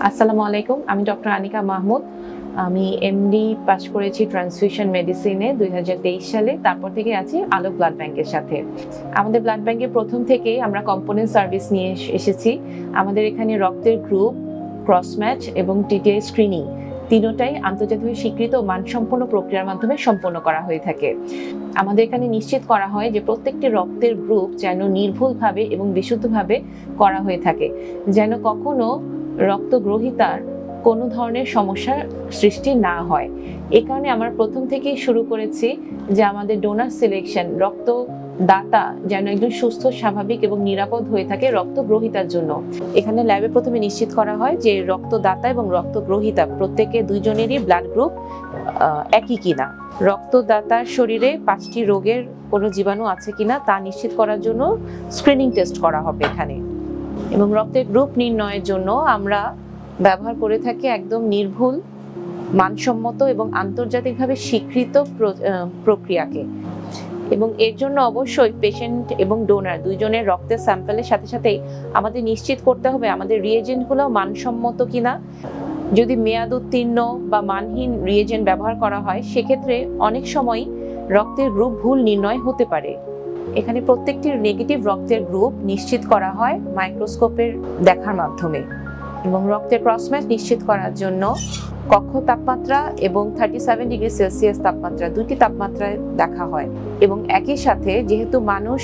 আসসালামু আলাইকুম, আমি ডক্টর আনিকা মাহমুদ। আমি এমডি পাস করেছি ট্রান্সফিউশন মেডিসিনে দুই হাজার তেইশ সালে, তারপর থেকে আছি আলোক ব্লাড ব্যাংকের সাথে। আমাদের ব্লাড ব্যাংকে প্রথম থেকেই আমরা কম্পোনেন্ট সার্ভিস নিয়ে এস- এসেছি। আমাদের এখানে রক্তের গ্রুপ ক্রস ম্যাচ এবং টিটিআই স্ক্রিনিং তিনটাই আন্তর্জাতিক স্বীকৃত মানসম্পন্ন প্রক্রিয়ার মাধ্যমে সম্পন্ন করা হয়ে থাকে। আমাদের এখানে নিশ্চিত করা হয় যে প্রত্যেকটি রক্তের গ্রুপ যেন নির্ভুলভাবে এবং বিশুদ্ধভাবে করা হয়ে থাকে। যেন কখনো রক্তগ্রহিতার কোনো ধরনের সমস্যার সৃষ্টি না হয়। এ কারণে আমরা প্রথম থেকেই শুরু করেছি যে আমাদের ডোনার সিলেকশন রক্ত দাতা যেন একজন সুস্থ, স্বাভাবিক এবং নিরাপদ হয়ে থাকে রক্তগ্রহিতার জন্য। এখানে ল্যাবে প্রথমে নিশ্চিত করা হয় যে রক্তদাতা এবং রক্তগ্রহিতা প্রত্যেকে দুইজনেরই ব্লাড গ্রুপ একই কিনা। রক্তদাতার শরীরে পাঁচটি রোগের কোনো জীবাণু আছে কিনা তা নিশ্চিত করার জন্য স্ক্রিনিং টেস্ট করা হবে এখানে। এবং রক্তের গ্রুপ নির্ণয়ের জন্য আমরা ব্যবহার করে থাকি একদম নির্ভুল, মানসম্মত এবং আন্তর্জাতিকভাবে স্বীকৃত প্র- প্রক্রিয়াকে। এবং এর জন্য অবশ্যই পেশেন্ট এবং ডোনার দুইজনের রক্তের স্যাম্পেলের সাথে সাথেই আমাদের নিশ্চিত করতে হবে আমাদের রিয়েজেন্টগুলো মানসম্মত কিনা। যদি মেয়াদ উত্তীর্ণ বা মানহীন রিয়েজেন্ট ব্যবহার করা হয়, সেক্ষেত্রে অনেক সময় রক্তের গ্রুপ ভুল নির্ণয় হতে পারে। এখানে প্রত্যেকটির নেগেটিভ রক্তের গ্রুপ নিশ্চিত করা হয় মাইক্রোস্কোপের দেখার মাধ্যমে এবং রক্তের ক্রসম্যাচ নিশ্চিত করার জন্য কক্ষ তাপমাত্রা এবং থার্টি সেভেন ডিগ্রি সেলসিয়াস তাপমাত্রা দুটি তাপমাত্রায় দেখা হয় এবং একই সাথে যেহেতু মানুষ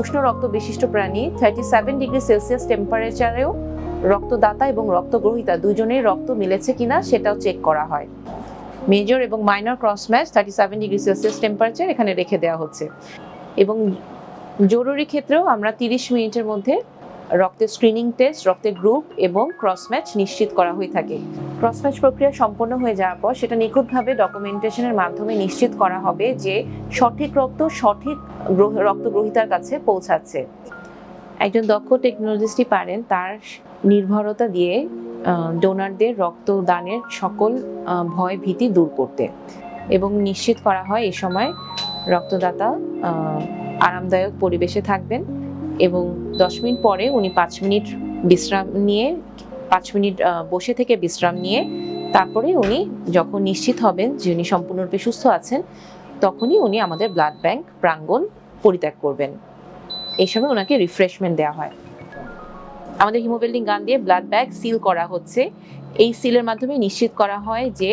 উষ্ণ রক্ত বিশিষ্ট প্রাণী থার্টি সেভেন ডিগ্রি সেলসিয়াস টেম্পারেচারেও রক্তদাতা এবং রক্তগ্রহিতা দুজনেই রক্ত মিলেছে কিনা সেটাও চেক করা হয়। মেজর এবং minor cross match thirty seven degree Celsius temperature এখানে রেখে দেওয়া হচ্ছে। এবং জরুরি ক্ষেত্রেও আমরা তিরিশ মিনিটের মধ্যে রক্তের স্ক্রিনিং টেস্ট রক্তের গ্রুপ এবং ক্রস ম্যাচ নিশ্চিত করা হয়ে থাকে। ক্রস ম্যাচ প্রক্রিয়া সম্পন্ন হয়ে যাওয়ার পর সেটা নিখুঁতভাবে ডকুমেন্টেশনের মাধ্যমে নিশ্চিত করা হবে যে সঠিক রক্ত সঠিক গ্রহ- রক্তগ্রহিতার কাছে পৌঁছাচ্ছে। একজন দক্ষ টেকনোলজিস্টই পারেন তার নির্ভরতা দিয়ে ডোনারদের রক্তদানের সকল ভয় ভীতি দূর করতে। এবং নিশ্চিত করা হয় এই সময় রক্তদাতা আরামদায়ক পরিবেশে থাকবেন এবং দশ মিনিট পরে উনি পাঁচ মিনিট বিশ্রাম নিয়ে, পাঁচ মিনিট বসে থেকে বিশ্রাম নিয়ে তারপরে উনি যখন নিশ্চিত হবেন যে উনি সম্পূর্ণরূপে সুস্থ আছেন, তখনই উনি আমাদের ব্লাড ব্যাংক প্রাঙ্গণ পরিত্যাগ করবেন। এই সময় ওনাকে রিফ্রেশমেন্ট দেওয়া হয়। আমাদের হিমোবিল্ডিং গান দিয়ে ব্লাড ব্যাগ সিল করা হচ্ছে। এই সিলের মাধ্যমে নিশ্চিত করা হয় যে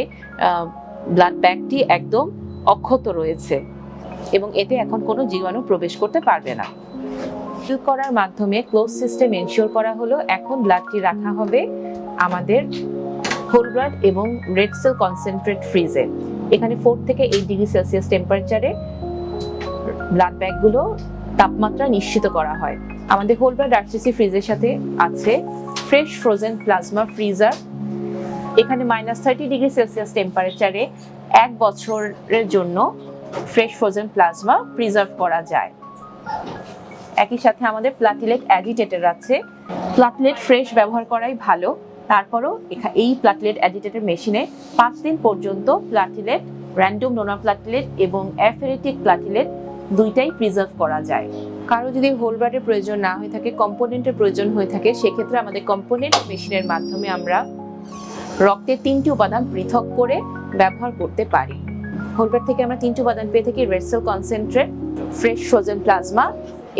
ব্লাড ব্যাগটি একদম অক্ষত রয়েছে। এবং এতে এখন কোনো জীবাণু প্রবেশ করতে পারবে না। সিল করার মাধ্যমে ক্লোজ সিস্টেম এনশিওর করা হলো, এখন ব্লাডটি রাখা হবে আমাদের হোল ব্লাড এবং রেড সেল কনসেন্ট্রেট ফ্রিজে এখানে ফোর থেকে এইট ডিগ্রি সেলসিয়াস টেম্পারেচারে ব্লাড ব্যাগগুলো তাপমাত্রা নিশ্চিত করা হয়। আমাদের হোল ব্লাড আরসিসি ফ্রিজের সাথে আছে ফ্রেশ ফ্রোজেন প্লাজমা ফ্রিজার এখানে মাইনাস থার্টি ডিগ্রি সেলসিয়াস টেম্পারেচারে এক বছরের জন্য ফ্রেশ ফ্রোজেন প্লাজমা প্রিজার্ভ করা যায়। একই সাথে আমাদের প্লাটিলেট অ্যাজিটেটর আছে। প্লাটলেট ফ্রেশ ব্যবহার করাই ভালো। তারপরও এই প্লাটলেট অ্যাজিটেটর মেশিনে পাঁচ দিন পর্যন্ত প্লাটিলেট, র্যান্ডম ডোনার প্লাটিলেট এবং অ্যাফেরেটিক প্লাটিলেট দুইটাই প্রিজার্ভ করা যায়। কারও যদি হোল প্রয়োজন না হয়ে থাকে, কম্পোনেন্টের প্রয়োজন হয়ে থাকে, সেক্ষেত্রে আমাদের কম্পোনেন্ট মেশিনের মাধ্যমে আমরা রক্তের তিনটি উপাদান পৃথক করে ব্যবহার করতে পারি। হোল থেকে আমরা তিনটি উপাদান পেয়ে থাকি red cell concentrate, fresh frozen plasma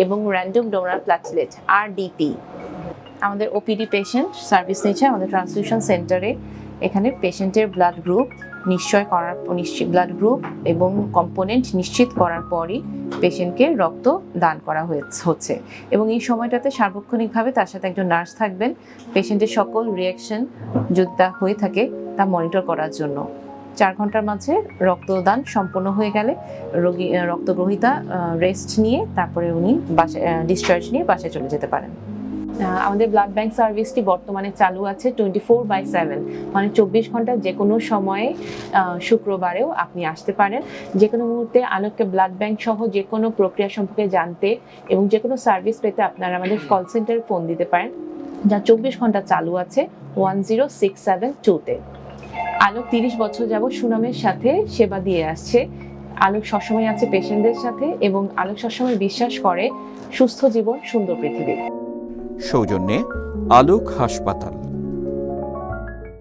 এবং random donor platelet R DP আমাদের ওপিডি পেশেন্ট সার্ভিস নিচ্ছে আমাদের ট্রান্সফিউশন সেন্টারে এখানে পেশেন্টের ব্লাড গ্রুপ নিশ্চয় করার নিশ্চিত ব্লাড গ্রুপ এবং কম্পোনেন্ট নিশ্চিত করার পরই পেশেন্টকে রক্ত দান করা হচ্ছে। এবং এই সময়টাতে সার্বক্ষণিকভাবে তার সাথে একজন নার্স থাকবেন। পেশেন্টের সকল রিয়াকশন যদি হয়ে থাকে, তা মনিটর করার জন্য। চার ঘণ্টার মাঝে রক্তদান সম্পন্ন হয়ে গেলে রোগী রক্তগ্রহিতা রেস্ট নিয়ে তারপরে উনি বাসায় ডিসচার্জ নিয়ে বাসায় চলে যেতে পারেন। আমাদের ব্লাড ব্যাংক সার্ভিসটি বর্তমানে চালু আছে টোয়েন্টি ফোর বাই সেভেন মানে চব্বিশ ঘণ্টা যে কোনো সময়ে শুক্রবারেও আপনি আসতে পারেন। যে কোনো মুহূর্তে আলোককে ব্লাড ব্যাংক সহ যে কোনো প্রক্রিয়া সম্পর্কে জানতে এবং যে কোনো সার্ভিস পেতে আপনারা আমাদের কল সেন্টারে ফোন দিতে পারেন। যা চব্বিশ ঘণ্টা চালু আছে ওয়ান জিরো সিক্স সেভেন টুতে আলোক তিরিশ বছর যাবৎ সুনামের সাথে সেবা দিয়ে আসছে। আলোক সবসময় আছে পেশেন্টদের সাথে এবং আলোক সবসময় বিশ্বাস করে সুস্থ জীবন, সুন্দর পৃথিবী। সৌজন্যে আলোক হাসপাতাল।